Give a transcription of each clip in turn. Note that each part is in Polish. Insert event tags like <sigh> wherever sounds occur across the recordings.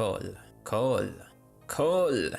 Koll, koll, koll.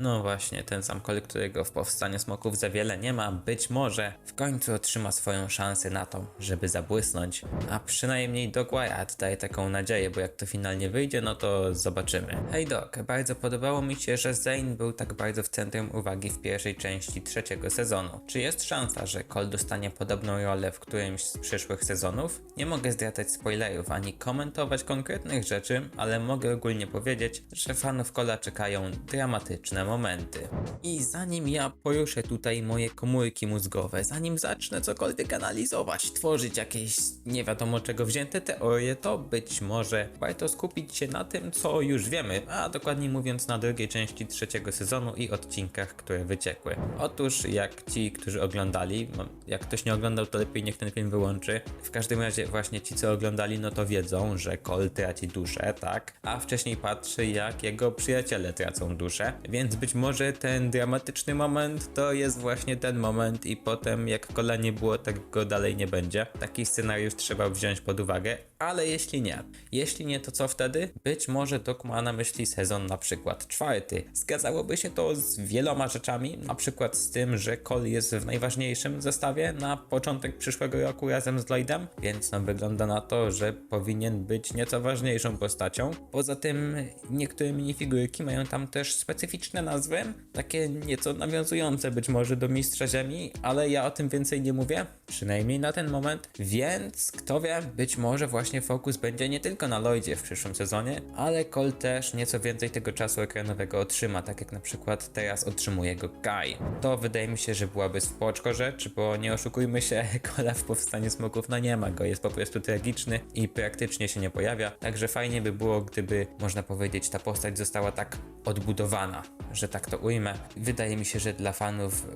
No właśnie, ten sam kol, którego w powstaniu smoków za wiele nie ma, być może w końcu otrzyma swoją szansę na to, żeby zabłysnąć. A przynajmniej Doc Wyatt daje taką nadzieję, bo jak to finalnie wyjdzie, no to zobaczymy. Hej Doc, bardzo podobało mi się, że Zane był tak bardzo w centrum uwagi w pierwszej części trzeciego sezonu. Czy jest szansa, że Cole dostanie podobną rolę w którymś z przyszłych sezonów? Nie mogę zdradzać spoilerów ani komentować konkretnych rzeczy, ale mogę ogólnie powiedzieć, że fanów Cola czekają dramatyczne momenty. I zanim ja poruszę tutaj moje komórki mózgowe, zanim zacznę cokolwiek analizować, tworzyć jakieś nie wiadomo czego wzięte teorie, to być może warto skupić się na tym, co już wiemy, a dokładniej mówiąc na drugiej części trzeciego sezonu i odcinkach, które wyciekły. Otóż jak ci, którzy oglądali, jak ktoś nie oglądał, to lepiej niech ten film wyłączy. W każdym razie właśnie ci, co oglądali, no to wiedzą, że Cole traci duszę, tak? A wcześniej patrzy, jak jego przyjaciele tracą duszę, więc być może ten dramatyczny moment to jest właśnie ten moment i potem jak Cola nie było, tak go dalej nie będzie. Taki scenariusz trzeba wziąć pod uwagę, ale jeśli nie, jeśli nie, to co wtedy? Być może Doc ma na myśli sezon na przykład czwarty. Zgadzałoby się to z wieloma rzeczami, na przykład z tym, że Cole jest w najważniejszym zestawie na początek przyszłego roku razem z Lloydem, więc no wygląda na to, że powinien być nieco ważniejszą postacią. Poza tym niektóre minifigurki mają tam też specyficzne nazwy, takie nieco nawiązujące być może do Mistrza Ziemi, ale ja o tym więcej nie mówię, przynajmniej na ten moment, więc kto wie, być może właśnie fokus będzie nie tylko na Lloydzie w przyszłym sezonie, ale Cole też nieco więcej tego czasu ekranowego otrzyma, tak jak na przykład teraz otrzymuje go Guy. To wydaje mi się, że byłaby spoczko rzecz, bo nie oszukujmy się, <laughs> Cola w Powstaniu Smoków no nie ma go, jest po prostu tragiczny i praktycznie się nie pojawia, także fajnie by było, gdyby można powiedzieć ta postać została tak odbudowana, że tak to ujmę. Wydaje mi się, że dla fanów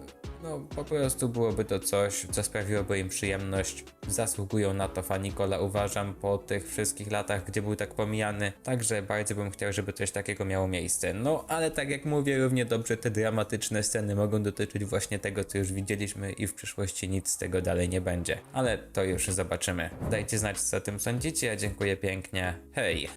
no po prostu byłoby to coś, co sprawiłoby im przyjemność. Zasługują na to fani Cola, uważam, po tych wszystkich latach, gdzie był tak pomijany. Także bardzo bym chciał, żeby coś takiego miało miejsce. No, ale tak jak mówię, równie dobrze te dramatyczne sceny mogą dotyczyć właśnie tego, co już widzieliśmy i w przyszłości nic z tego dalej nie będzie. Ale to już zobaczymy. Dajcie znać, co o tym sądzicie, dziękuję pięknie. Hej!